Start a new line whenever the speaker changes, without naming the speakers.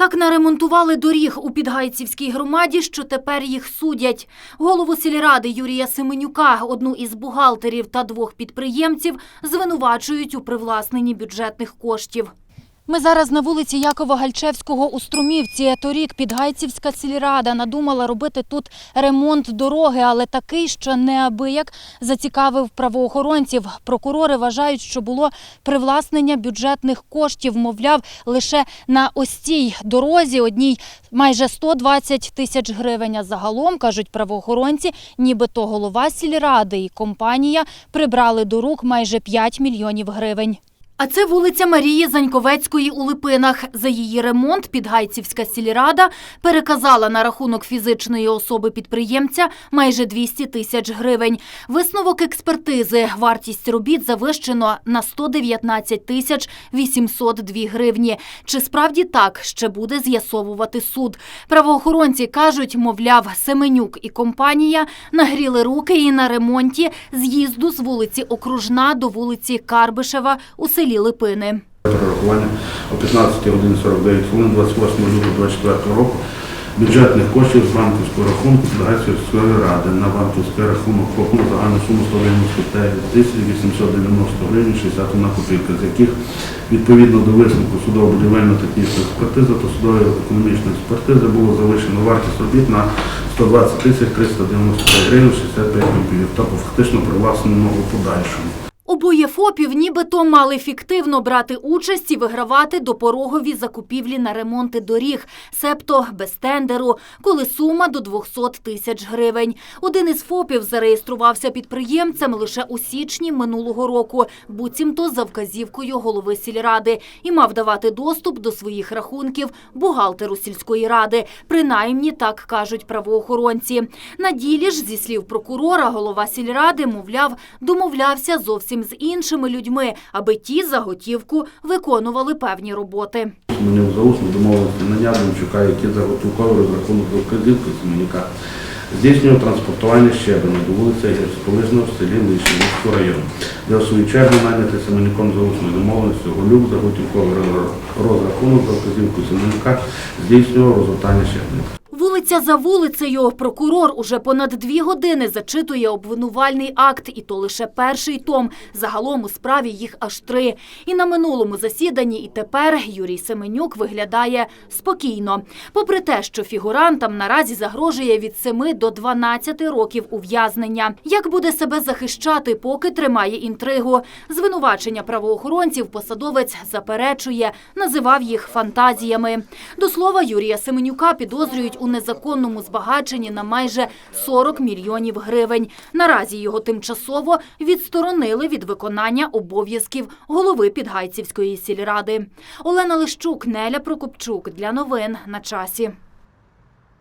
Так наремонтували доріг у Підгайцівській громаді, що тепер їх судять. Голову сільради Юрія Семенюка, одну із бухгалтерів та двох підприємців звинувачують у привласненні бюджетних коштів. Ми зараз на вулиці Якова Гальчевського у Струмівці. Торік Підгайцівська сільрада надумала робити тут ремонт дороги, але такий, що неабияк зацікавив правоохоронців. Прокурори вважають, що було привласнення бюджетних коштів, мовляв, лише на ось цій дорозі одній майже 120 тисяч гривень. А загалом, кажуть правоохоронці, нібито голова сільради і компанія прибрали до рук майже 5 мільйонів гривень. А це вулиця Марії Заньковецької у Липинах. За її ремонт Підгайцівська сільрада переказала на рахунок фізичної особи підприємця майже 200 тисяч гривень. Висновок експертизи. Вартість робіт завищено на 119 тисяч 802 гривні. Чи справді так ще буде з'ясовувати суд? Правоохоронці кажуть, мовляв, Семенюк і компанія нагріли руки і на ремонті з'їзду з вулиці Окружна до вулиці Карбишева у селі Липини.
Перерахування о 15 годині 49 хвилин 28 лютого 24 року бюджетних коштів з банківського рахунку Підгайцівської ради на банківський рахунок ФОП загальну суму 199 тисяч 890 гривень 61 копійка, з яких відповідно до висновку судово-будівельно-технічної експертизи та судової економічної експертизи було завищено вартість робіт на 120 тисяч 395 гривень 65 копійок, тобто фактично привласнено у подальшому.
Обоє ФОПів нібито мали фіктивно брати участь і вигравати допорогові закупівлі на ремонти доріг, себто без тендеру, коли сума до 200 тисяч гривень. Один із ФОПів зареєструвався підприємцем лише у січні минулого року, буцімто за вказівкою голови сільради, і мав давати доступ до своїх рахунків бухгалтеру сільської ради. Принаймні так кажуть правоохоронці. На ділі ж, зі слів прокурора, голова сільради, мовляв, домовлявся зовсім з іншими людьми, аби ті за готівку виконували певні роботи.
Мені заусно домовилися на Демчука, який за готовковий розрахунок за вказівкою Семеняка здійснював транспортування щебеня до вулиці Гірськолижного в селі Лишівського району, де в свою чергу найнятий Семеняком за усною домовленістю Голюк за готівковий розрахунок за вказівкою Семеняка здійснював розгортання щебеня.
Вулиця за вулицею прокурор уже понад дві години зачитує обвинувальний акт, і то лише перший том. Загалом у справі їх аж три. І на минулому засіданні, і тепер Юрій Семенюк виглядає спокійно. Попри те, що фігурантам наразі загрожує від 7 до 12 років ув'язнення. Як буде себе захищати, поки тримає інтригу? Звинувачення правоохоронців посадовець заперечує, називав їх фантазіями. До слова, Юрія Семенюка підозрюють у незаконному збагаченні на майже 40 мільйонів гривень. Наразі його тимчасово відсторонили від виконання обов'язків голови Підгайцівської сільради. Олена Лищук, Неля Прокопчук для новин на часі.